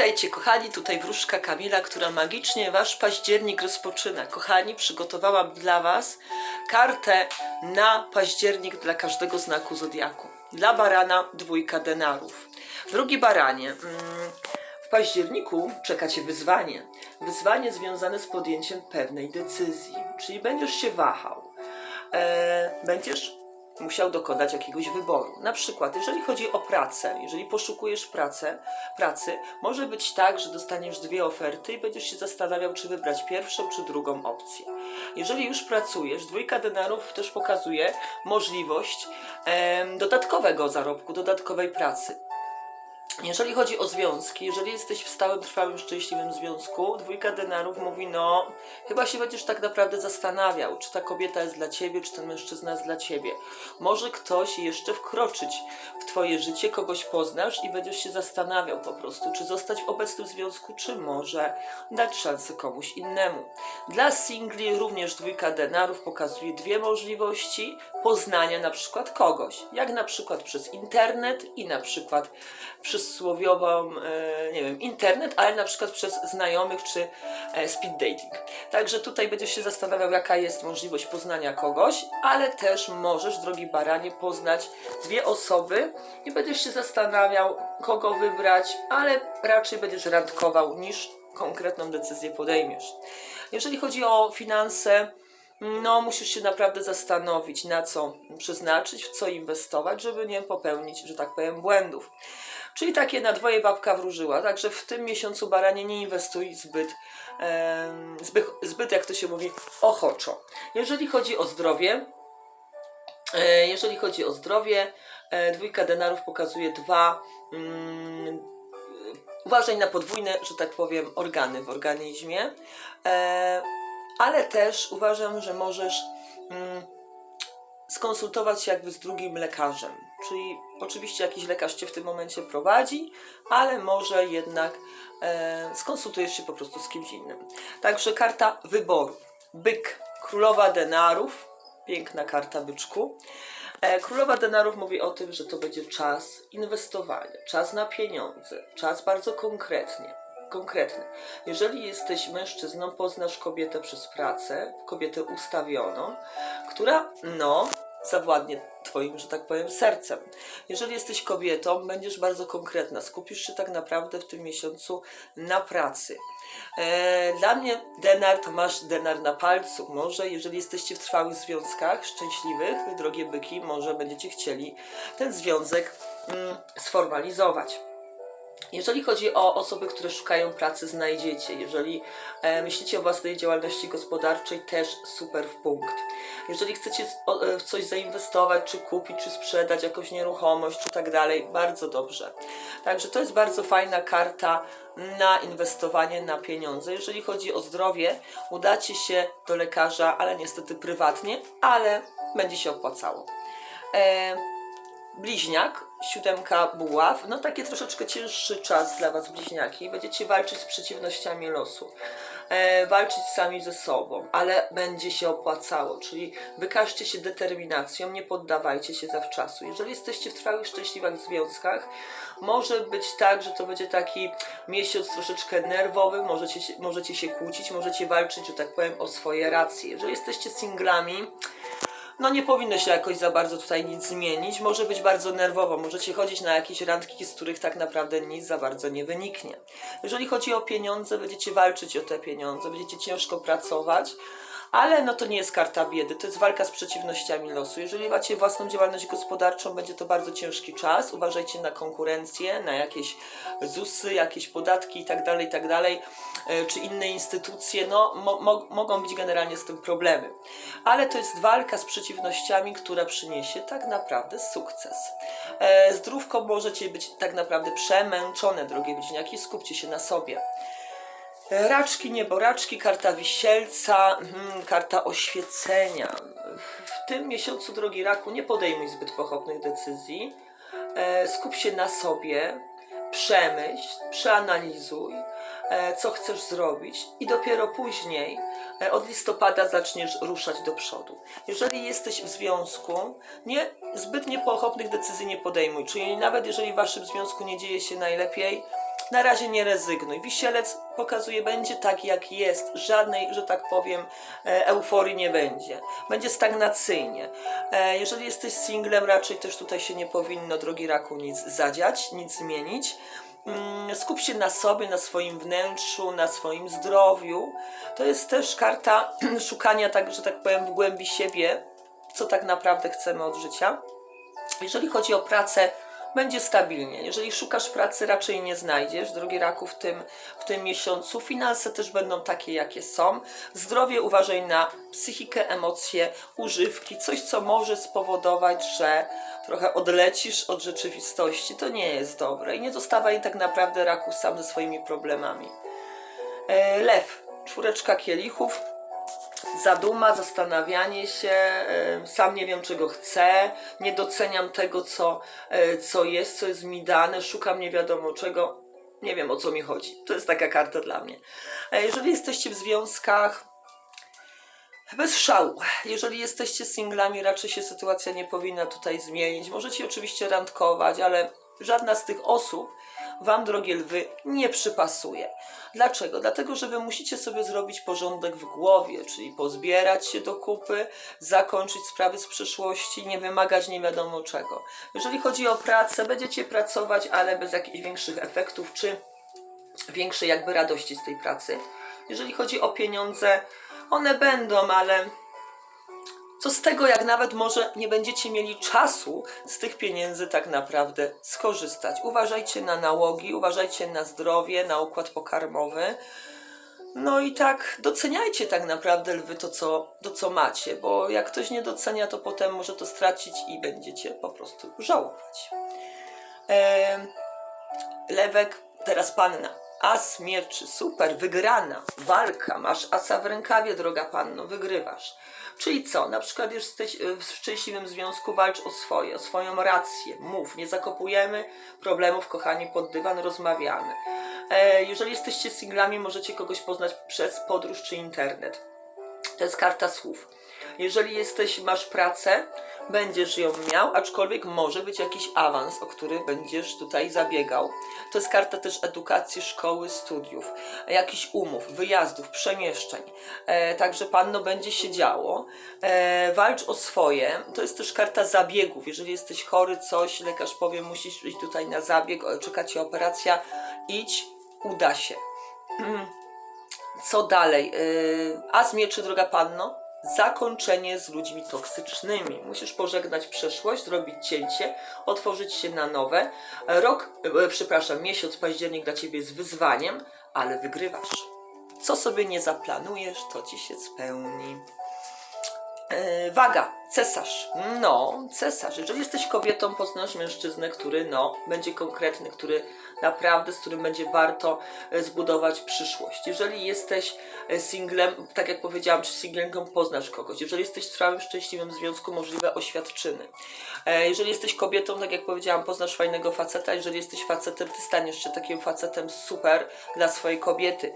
Witajcie kochani, tutaj wróżka Kamila, która magicznie wasz październik rozpoczyna. Kochani, przygotowałam dla was kartę na październik dla każdego znaku zodiaku. Dla barana dwójka denarów. Drugi baranie. mm, W październiku czeka cię wyzwanie. Wyzwanie związane z podjęciem pewnej decyzji, czyli będziesz się wahał. E, będziesz musiał dokonać jakiegoś wyboru. Na przykład, jeżeli chodzi o pracę, jeżeli poszukujesz pracę, pracy, może być tak, że dostaniesz dwie oferty i będziesz się zastanawiał, czy wybrać pierwszą, czy drugą opcję. Jeżeli już pracujesz, dwójka denarów też pokazuje możliwość em, dodatkowego zarobku, dodatkowej pracy. Jeżeli chodzi o związki, jeżeli jesteś w stałym, trwałym, szczęśliwym związku, dwójka denarów mówi, no, chyba się będziesz tak naprawdę zastanawiał, czy ta kobieta jest dla ciebie, czy ten mężczyzna jest dla ciebie. Może ktoś jeszcze wkroczyć w twoje życie, kogoś poznasz i będziesz się zastanawiał po prostu, czy zostać w obecnym związku, czy może dać szansę komuś innemu. Dla singli również dwójka denarów pokazuje dwie możliwości poznania na przykład kogoś, jak na przykład przez internet i na przykład przysłowiową, e, nie wiem, internet, ale na przykład przez znajomych czy e, speed dating. Także tutaj będziesz się zastanawiał, jaka jest możliwość poznania kogoś, ale też możesz, drogi baranie, poznać dwie osoby i będziesz się zastanawiał, kogo wybrać, ale raczej będziesz randkował niż konkretną decyzję podejmiesz. Jeżeli chodzi o finanse, no, musisz się naprawdę zastanowić, na co przeznaczyć, w co inwestować, żeby nie popełnić, że tak powiem, błędów. Czyli takie na dwoje babka wróżyła. Także w tym miesiącu baranie nie inwestuj zbyt, em, zbyt, zbyt, jak to się mówi, ochoczo. Jeżeli chodzi o zdrowie, e, jeżeli chodzi o zdrowie, e, dwójka denarów pokazuje dwa. Mm, uważaj na podwójne, że tak powiem, organy w organizmie. E, ale też uważam, że możesz mm, skonsultować się jakby z drugim lekarzem. Czyli oczywiście jakiś lekarz cię w tym momencie prowadzi, ale może jednak e, skonsultujesz się po prostu z kimś innym. Także karta wyboru. Byk, królowa denarów, piękna karta byczku. E, Królowa denarów mówi o tym, że to będzie czas inwestowania, czas na pieniądze, czas bardzo konkretnie. Konkretny. Jeżeli jesteś mężczyzną, poznasz kobietę przez pracę, kobietę ustawioną, która, no, zawładnie Twoim, że tak powiem, sercem. Jeżeli jesteś kobietą, będziesz bardzo konkretna. Skupisz się tak naprawdę w tym miesiącu na pracy. E, dla mnie denar to masz denar na palcu. Może jeżeli jesteście w trwałych związkach szczęśliwych, drogie byki, może będziecie chcieli ten związek mm, sformalizować. Jeżeli chodzi o osoby, które szukają pracy, znajdziecie. Jeżeli e, myślicie o własnej działalności gospodarczej, też super w punkt. Jeżeli chcecie e, w coś zainwestować, czy kupić, czy sprzedać jakąś nieruchomość, czy tak dalej, bardzo dobrze. Także to jest bardzo fajna karta na inwestowanie na pieniądze. Jeżeli chodzi o zdrowie, udacie się do lekarza, ale niestety prywatnie, ale będzie się opłacało. E, Bliźniak, siódemka buław, no taki troszeczkę cięższy czas dla Was bliźniaki. Będziecie walczyć z przeciwnościami losu, e, walczyć sami ze sobą, ale będzie się opłacało, czyli wykażcie się determinacją, nie poddawajcie się zawczasu. Jeżeli jesteście w trwałych, szczęśliwych związkach, może być tak, że to będzie taki miesiąc troszeczkę nerwowy, możecie możecie się kłócić, możecie walczyć, że tak powiem, o swoje racje. Jeżeli jesteście singlami, no nie powinno się jakoś za bardzo tutaj nic zmienić. Może być bardzo nerwowo, możecie chodzić na jakieś randki, z których tak naprawdę nic za bardzo nie wyniknie. Jeżeli chodzi o pieniądze, będziecie walczyć o te pieniądze, będziecie ciężko pracować. Ale no to nie jest karta biedy, to jest walka z przeciwnościami losu. Jeżeli macie własną działalność gospodarczą, będzie to bardzo ciężki czas. Uważajcie na konkurencję, na jakieś ZUSy, jakieś podatki itd., itd., e, czy inne instytucje. No, mo mo mogą być generalnie z tym problemy. Ale to jest walka z przeciwnościami, która przyniesie tak naprawdę sukces. E, zdrówko możecie być tak naprawdę przemęczone, drogie bliźniaki, skupcie się na sobie. Raczki, nieboraczki, karta wisielca, mhm, karta oświecenia. W tym miesiącu, drogi raku, nie podejmuj zbyt pochopnych decyzji. E, skup się na sobie, przemyśl, przeanalizuj, e, co chcesz zrobić i dopiero później, e, od listopada, zaczniesz ruszać do przodu. Jeżeli jesteś w związku, nie, zbyt niepochopnych decyzji nie podejmuj. Czyli nawet jeżeli w waszym związku nie dzieje się najlepiej, Na razie nie rezygnuj. Wisielec pokazuje, będzie tak jak jest. Żadnej, że tak powiem, e, euforii nie będzie. Będzie stagnacyjnie. E, Jeżeli jesteś singlem, raczej też tutaj się nie powinno, drogi raku, nic zadziać, nic zmienić. Mm, Skup się na sobie, na swoim wnętrzu, na swoim zdrowiu. To jest też karta szukania, tak, że tak powiem, w głębi siebie, co tak naprawdę chcemy od życia. Jeżeli chodzi o pracę, będzie stabilnie. Jeżeli szukasz pracy, raczej nie znajdziesz, drogi raku, w tym, w tym miesiącu. Finanse też będą takie, jakie są. Zdrowie uważaj na psychikę, emocje, używki, coś, co może spowodować, że trochę odlecisz od rzeczywistości. To nie jest dobre i nie zostawaj tak naprawdę raku sam ze swoimi problemami. E, Lew, czwóreczka kielichów, zaduma, zastanawianie się, sam nie wiem czego chcę, nie doceniam tego, co, e, co jest, co jest mi dane, szukam nie wiadomo czego, nie wiem o co mi chodzi. To jest taka karta dla mnie. E, Jeżeli jesteście w związkach, bez szału. Jeżeli jesteście singlami, raczej się sytuacja nie powinna tutaj zmienić. Możecie oczywiście randkować, ale żadna z tych osób Wam, drogie lwy, nie przypasuje. Dlaczego? Dlatego, że Wy musicie sobie zrobić porządek w głowie, czyli pozbierać się do kupy, zakończyć sprawy z przeszłości, nie wymagać nie wiadomo czego. Jeżeli chodzi o pracę, będziecie pracować, ale bez jakichś większych efektów, czy większej jakby radości z tej pracy. Jeżeli chodzi o pieniądze, one będą, ale co z tego, jak nawet może nie będziecie mieli czasu z tych pieniędzy tak naprawdę skorzystać. Uważajcie na nałogi, uważajcie na zdrowie, na układ pokarmowy. No i tak doceniajcie tak naprawdę lwy to co, to, co macie, bo jak ktoś nie docenia, to potem może to stracić i będziecie po prostu żałować. Em, Lewek, teraz panna. As mieczy, super, wygrana, walka, masz asa w rękawie, droga panno, wygrywasz. Czyli co? Na przykład jesteś e, w szczęśliwym związku, walcz o swoje, o swoją rację, mów, nie zakopujemy problemów, kochani, pod dywan, rozmawiamy. E, jeżeli jesteście singlami, możecie kogoś poznać przez podróż czy internet. To jest karta słów. Jeżeli jesteś, masz pracę, będziesz ją miał, aczkolwiek może być jakiś awans, o który będziesz tutaj zabiegał. To jest karta też edukacji, szkoły, studiów, jakichś umów, wyjazdów, przemieszczeń. E, także panno będzie się działo. E, walcz o swoje. To jest też karta zabiegów. Jeżeli jesteś chory, coś, lekarz powie, musisz iść tutaj na zabieg, czeka cię operacja, idź, uda się. Co dalej? Yy, a z mieczy, droga panno? Zakończenie z ludźmi toksycznymi. Musisz pożegnać przeszłość, zrobić cięcie, otworzyć się na nowe. Rok, e, przepraszam, miesiąc październik dla ciebie jest wyzwaniem, ale wygrywasz. Co sobie nie zaplanujesz, to ci się spełni. E, waga, cesarz. No, cesarz. Jeżeli jesteś kobietą, poznasz mężczyznę, który no, będzie konkretny, który naprawdę, z którym będzie warto e, zbudować przyszłość. Jeżeli jesteś e, singlem, tak jak powiedziałam, czy singlenką, poznasz kogoś. Jeżeli jesteś w trwałym, szczęśliwym związku, możliwe oświadczyny. E, Jeżeli jesteś kobietą, tak jak powiedziałam, poznasz fajnego faceta. Jeżeli jesteś facetem, ty staniesz się takim facetem super dla swojej kobiety.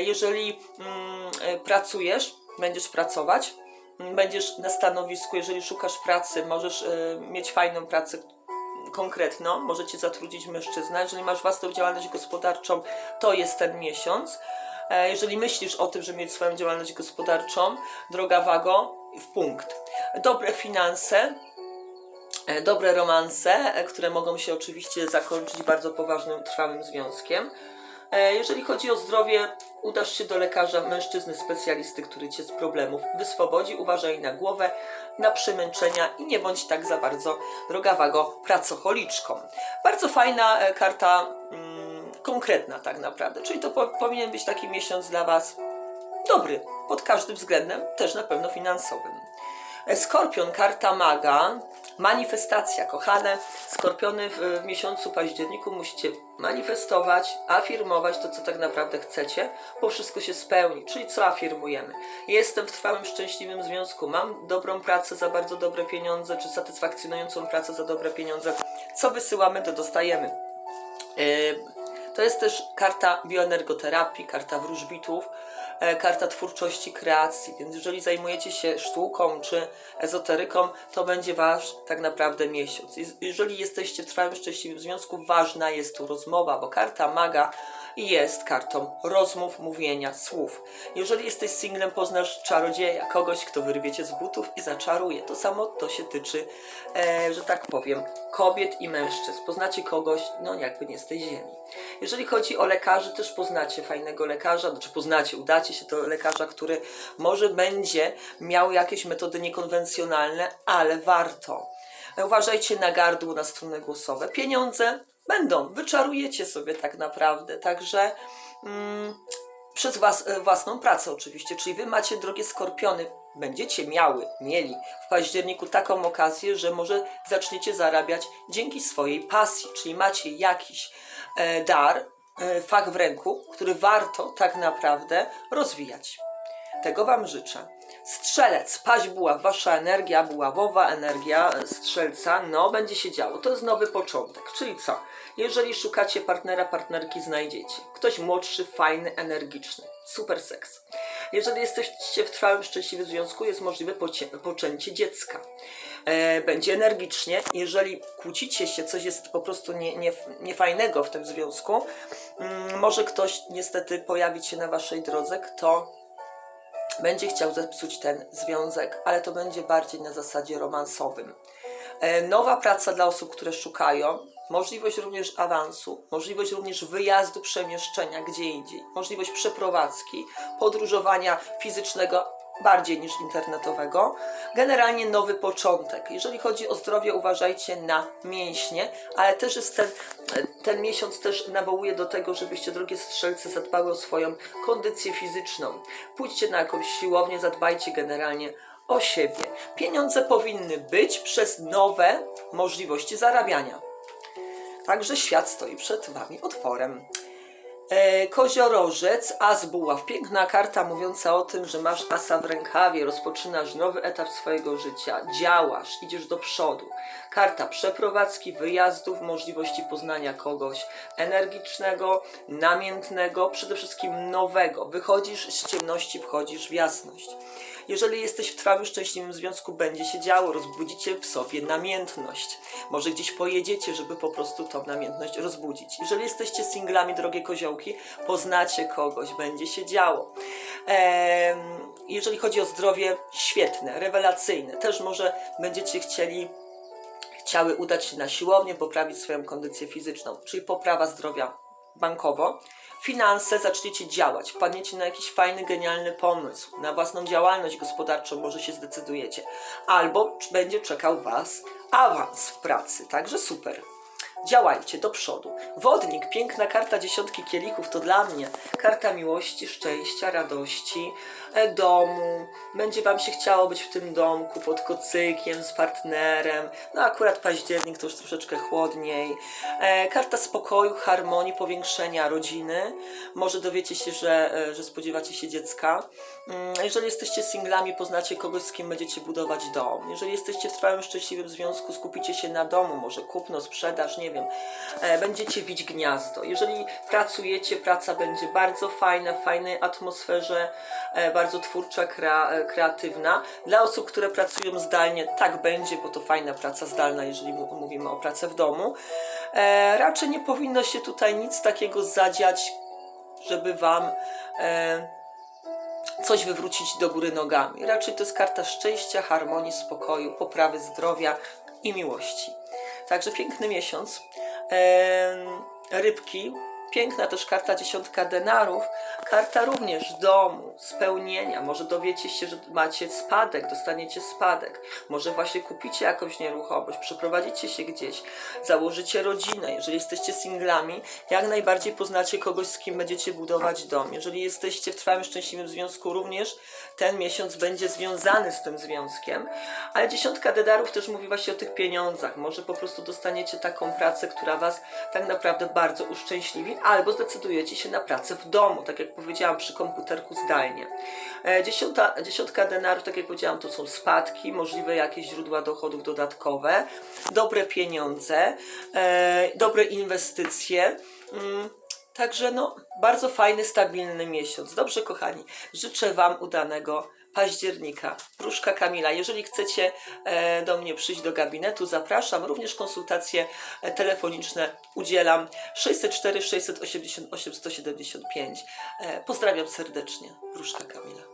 Jeżeli mm, pracujesz, będziesz pracować, będziesz na stanowisku, jeżeli szukasz pracy, możesz e, mieć fajną pracę konkretną, możecie zatrudnić mężczyznę. Jeżeli masz własną działalność gospodarczą, to jest ten miesiąc. E, jeżeli myślisz o tym, żeby mieć swoją działalność gospodarczą, droga wago, w punkt. Dobre finanse, e, dobre romanse, e, które mogą się oczywiście zakończyć bardzo poważnym, trwałym związkiem. E, Jeżeli chodzi o zdrowie, udasz się do lekarza, mężczyzny, specjalisty, który cię z problemów wyswobodzi. Uważaj na głowę, na przemęczenia i nie bądź tak za bardzo, droga wago, pracocholiczką. Bardzo fajna e, karta, mm, konkretna tak naprawdę, czyli to po, powinien być taki miesiąc dla Was dobry, pod każdym względem, też na pewno finansowym. E, Skorpion, karta maga, manifestacja, kochane. Skorpiony w, miesiącu październiku musicie manifestować, afirmować to, co tak naprawdę chcecie, bo wszystko się spełni. Czyli co afirmujemy? Jestem w trwałym, szczęśliwym związku, mam dobrą pracę za bardzo dobre pieniądze, czy satysfakcjonującą pracę za dobre pieniądze. Co wysyłamy, to dostajemy. Yy, to jest też karta bioenergoterapii, karta wróżbitów. E, karta twórczości, kreacji, więc jeżeli zajmujecie się sztuką czy ezoteryką, to będzie wasz tak naprawdę miesiąc. Jeż- Jeżeli jesteście w trwałym szczęśliwym związku, ważna jest tu rozmowa, bo karta maga jest kartą rozmów, mówienia, słów. Jeżeli jesteś singlem, poznasz czarodzieja, kogoś, kto wyrwiecie z butów i zaczaruje. To samo to się tyczy, e, że tak powiem, kobiet i mężczyzn. Poznacie kogoś, no jakby nie z tej ziemi. Jeżeli chodzi o lekarzy, też poznacie fajnego lekarza, znaczy poznacie, udacie się do lekarza, który może będzie miał jakieś metody niekonwencjonalne, ale warto. Uważajcie na gardło, na struny głosowe. Pieniądze będą, wyczarujecie sobie tak naprawdę, także mm, przez was, e, własną pracę oczywiście, czyli wy macie, drogie skorpiony, będziecie miały, mieli w październiku taką okazję, że może zaczniecie zarabiać dzięki swojej pasji, czyli macie jakiś e, dar, fach w ręku, który warto tak naprawdę rozwijać. Tego Wam życzę. Strzelec, paść buław, Wasza energia buławowa, energia e, strzelca, no będzie się działo. To jest nowy początek. Czyli co? Jeżeli szukacie partnera, partnerki, znajdziecie. Ktoś młodszy, fajny, energiczny. Super seks. Jeżeli jesteście w trwałym, szczęśliwym związku, jest możliwe poczęcie dziecka. E, będzie energicznie. Jeżeli kłócicie się, coś jest po prostu nie, nie, niefajnego w tym związku, mm, może ktoś niestety pojawić się na Waszej drodze, kto będzie chciał zepsuć ten związek, ale to będzie bardziej na zasadzie romansowym. E, Nowa praca dla osób, które szukają, możliwość również awansu, możliwość również wyjazdu, przemieszczenia gdzie indziej, możliwość przeprowadzki, podróżowania fizycznego bardziej niż internetowego. Generalnie nowy początek. Jeżeli chodzi o zdrowie, uważajcie na mięśnie, ale też jest ten, ten miesiąc też nawołuje do tego, żebyście, drogie strzelcy, zadbały o swoją kondycję fizyczną. Pójdźcie na jakąś siłownię, zadbajcie generalnie o siebie. Pieniądze powinny być przez nowe możliwości zarabiania. Także świat stoi przed Wami otworem. E, koziorożec, as buław. Piękna karta mówiąca o tym, że masz asa w rękawie, rozpoczynasz nowy etap swojego życia, działasz, idziesz do przodu. Karta przeprowadzki, wyjazdów, możliwości poznania kogoś energicznego, namiętnego, przede wszystkim nowego. Wychodzisz z ciemności, wchodzisz w jasność. Jeżeli jesteś w trwałym, szczęśliwym związku, będzie się działo, rozbudzicie w sobie namiętność. Może gdzieś pojedziecie, żeby po prostu tą namiętność rozbudzić. Jeżeli jesteście singlami, drogie koziołki, poznacie kogoś, będzie się działo. Jeżeli chodzi o zdrowie, świetne, rewelacyjne. Też może będziecie chcieli chciały udać się na siłownię, poprawić swoją kondycję fizyczną, czyli poprawa zdrowia bankowo. Finanse zaczniecie działać, wpadniecie na jakiś fajny, genialny pomysł, na własną działalność gospodarczą może się zdecydujecie, albo będzie czekał Was awans w pracy, także super. Działajcie do przodu. Wodnik, piękna karta dziesiątki kielichów to dla mnie karta miłości, szczęścia, radości, e, domu. Będzie Wam się chciało być w tym domku pod kocykiem z partnerem. No akurat październik to już troszeczkę chłodniej. E, karta spokoju, harmonii, powiększenia rodziny. Może dowiecie się, że, e, że spodziewacie się dziecka. Mm, Jeżeli jesteście singlami, poznacie kogoś, z kim będziecie budować dom. Jeżeli jesteście w trwałym, szczęśliwym związku, skupicie się na domu, może kupno, sprzedaż, nie wiem. E, Będziecie wić gniazdo. Jeżeli pracujecie, praca będzie bardzo fajna, w fajnej atmosferze, e, bardzo twórcza, e, kreatywna. Dla osób, które pracują zdalnie, tak będzie, bo to fajna praca zdalna, jeżeli mówimy o pracy w domu. Raczej nie powinno się tutaj nic takiego zadziać, żeby Wam coś wywrócić do góry nogami. Raczej to jest karta szczęścia, harmonii, spokoju, poprawy zdrowia i miłości. Także piękny miesiąc. Rybki. Piękna też karta dziesiątka denarów. Karta również domu, spełnienia. Może dowiecie się, że macie spadek, dostaniecie spadek. Może właśnie kupicie jakąś nieruchomość, przeprowadzicie się gdzieś, założycie rodzinę. Jeżeli jesteście singlami, jak najbardziej poznacie kogoś, z kim będziecie budować dom. Jeżeli jesteście w trwałym szczęśliwym związku, również ten miesiąc będzie związany z tym związkiem. Ale dziesiątka denarów też mówi właśnie o tych pieniądzach. Może po prostu dostaniecie taką pracę, która was tak naprawdę bardzo uszczęśliwi, albo zdecydujecie się na pracę w domu, tak jak powiedziałam, przy komputerku zdalnie. E, Dziesiąta, dziesiątka denarów, tak jak powiedziałam, to są spadki, możliwe jakieś źródła dochodów dodatkowe, dobre pieniądze, e, dobre inwestycje. Mm, Także no, bardzo fajny, stabilny miesiąc. Dobrze, kochani, życzę Wam udanego października. Wróżka Kamila. Jeżeli chcecie e, do mnie przyjść do gabinetu, zapraszam. Również konsultacje e, telefoniczne udzielam. 604 688 175. E, pozdrawiam serdecznie. Wróżka Kamila.